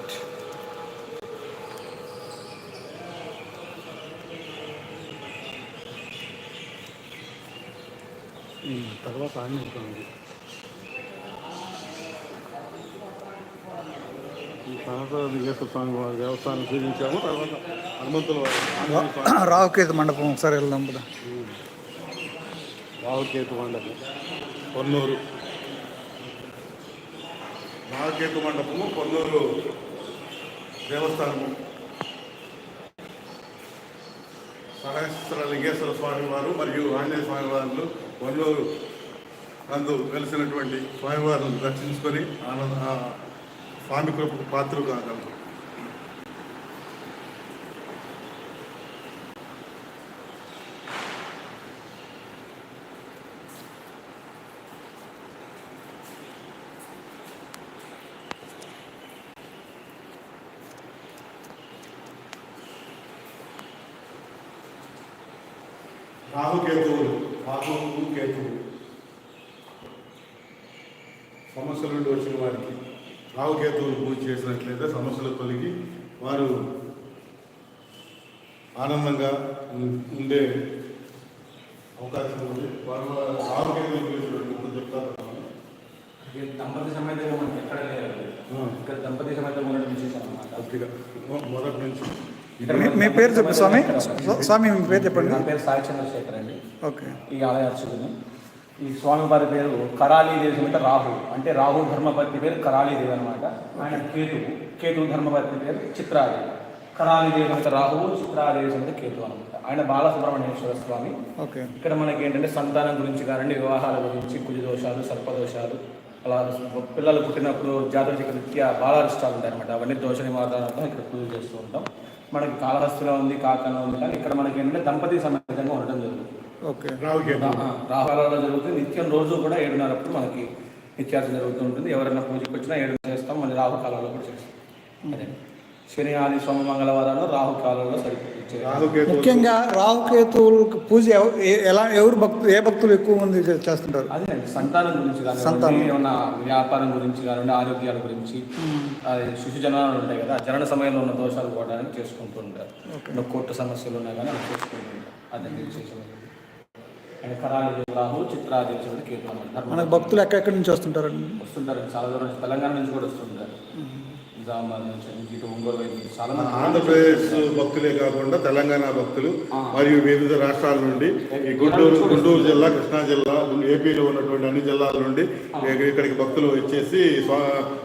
Right తర్వాత ఈ తర్వాత స్వామి వారి దేవస్థానం చూపించాము తర్వాత హనుమంతుల వారి స్వామి రావుకేతు మండపం ఒకసారి వెళ్దాం కదా రావుకేతు మండపం పొన్నూరు రావుకేతు మండపము పొన్నూరు దేవస్థానము. సహస్ర లింగేశ్వర స్వామి వారు మరియు ఆంజనేయ స్వామి వారు పొన్నూరు నందు వెలిసినటువంటి స్వామివారిని దర్శించుకొని ఆనంద స్వామి కృపకు పాత్రలు కాగలరు రాహుకేతువులు రాహువు కేతువు సమస్యల నుండి వచ్చిన వారికి రాహుకేతువులు పూజ చేసినట్లయితే సమస్యలు తొలగి వారు ఆనందంగా ఉండే అవకాశం ఉంది. వారు రాహుకేతువుల గురించి చెప్తారు. దంపతి సమేతంగా మనకి ఎక్కడ లేదు ఇక్కడ దంపతి సమేతంగా ఉండడం విశేషం అన్నమాట. మొదటి నుంచి మీ- పేరు చెప్పండి స్వామి. స్వా- స్వామి మీ పేరు చెప్పండి. నా పేరు సాయి చంద్రశేఖర్ అండి. ఓకే. ఈ ఆలయ అర్చకుని ఈ స్వామి వారి పేరు కరాళీదేవి సమేత రాహు. అంటే రాహు ధర్మపతి పేరు కరాళీదేవి అనమాట ఆయన కేతువు. కేతువు ధర్మపతి పేరు చిత్రాదేవి. కరాళీదేవి సమేత రాహువు చిత్రాదేవి సమేత కేతు అనమాట ఆయన బాలసుబ్రహ్మణ్యేశ్వర స్వామి. ఓకే. ఇక్కడ మనకి ఏంటంటే సంతానం గురించి కానివ్వండి వివాహాల గురించి కుజదోషాలు సర్పదోషాలు అలా పిల్లలు పుట్టినప్పుడు జాతక రీత్యా బాలారిష్టాలు ఉంటాయి అనమాట అవన్నీ దోష నివారణతో ఇక్కడ పూజ చేస్తూ ఉంటాం. మనకి కాళహస్తిలో ఉంది కాకలో ఉంది కానీ ఇక్కడ మనకి ఏంటంటే దంపతి సమేతంగా ఉండడం జరుగుతుంది. ఓకే జరుగుతుంది. నిత్యం రోజు కూడా ఏడున్నరప్పుడు మనకి నిత్యాసం జరుగుతూ ఉంటుంది. ఎవరైనా పూజకి వచ్చినా ఏడున్నర చేస్తాం. మళ్ళీ రాహుకాలంలో కూడా చేస్తాం. అదే. శని ఆది సోమ మంగళవారాలు రాహుకాలంలో సరిపోతుంది. ముఖ్యంగా రావుకేతువులకు పూజ ఎలా ఎవరు భక్తులు ఏ భక్తులు ఎక్కువ మంది చేస్తుంటారు? అదే సంతానం గురించి సంతానం. కానివ్వండి ఏమన్నా వ్యాపారం గురించి కానివ్వండి ఆరోగ్యాల గురించి అది శిశు జననాలు ఉంటాయి కదా జనన సమయంలో ఉన్న దోషాలు పోవడానికి చేసుకుంటూ ఉంటారు. ఓకే. ఇంకా కోర్టు సమస్యలు ఉన్నాయి కానీ అవి చేసుకుంటూ ఉంటారు. అదే కేతు మనకు భక్తులు ఎక్కడెక్కడి నుంచి వస్తుంటారండి? వస్తుంటారు చాలా దూరం నుంచి తెలంగాణ నుంచి కూడా వస్తుంటారు. నిజామాబాద్ నుంచి ఇటు ఒంగోలు వైపు నుంచి చాలా మంది ఆంధ్రప్రదేశ్ భక్తులే కాకుండా తెలంగాణ భక్తులు మరియు వివిధ రాష్ట్రాల నుండి ఈ గుంటూరు గుంటూరు జిల్లా కృష్ణా జిల్లా ఏపీలో ఉన్నటువంటి అన్ని జిల్లాల నుండి ఇక- ఇక్కడికి భక్తులు వచ్చేసి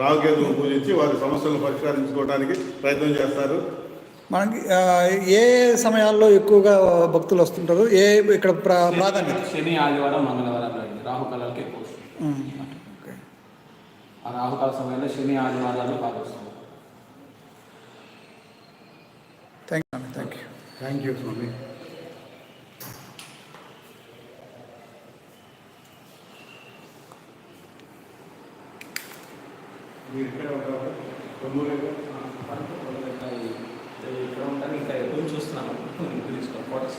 రాహుకేతువును పూజించి వారి సమస్యలను పరిష్కరించుకోవడానికి ప్రయత్నం చేస్తారు. మనకి ఏ సమయాల్లో ఎక్కువగా భక్తులు వస్తుంటారు? ఏ ఇక్కడ ప్రా ప్రాధాన్యత? శని ఆదివారం మంగళవారం అండి రాహుకాలాలకి ఎక్కువ ఆ రాహుకాల సమయంలో శని ఆదివారాలు బాగా వస్తుంది thank you thank you thank you స్వామి మీరు ఇక్కడే ఉంటారా? ఇక్కడ ఉంటాను ఇంకా ఎక్కువ చూస్తున్నాను. ఫోటోస్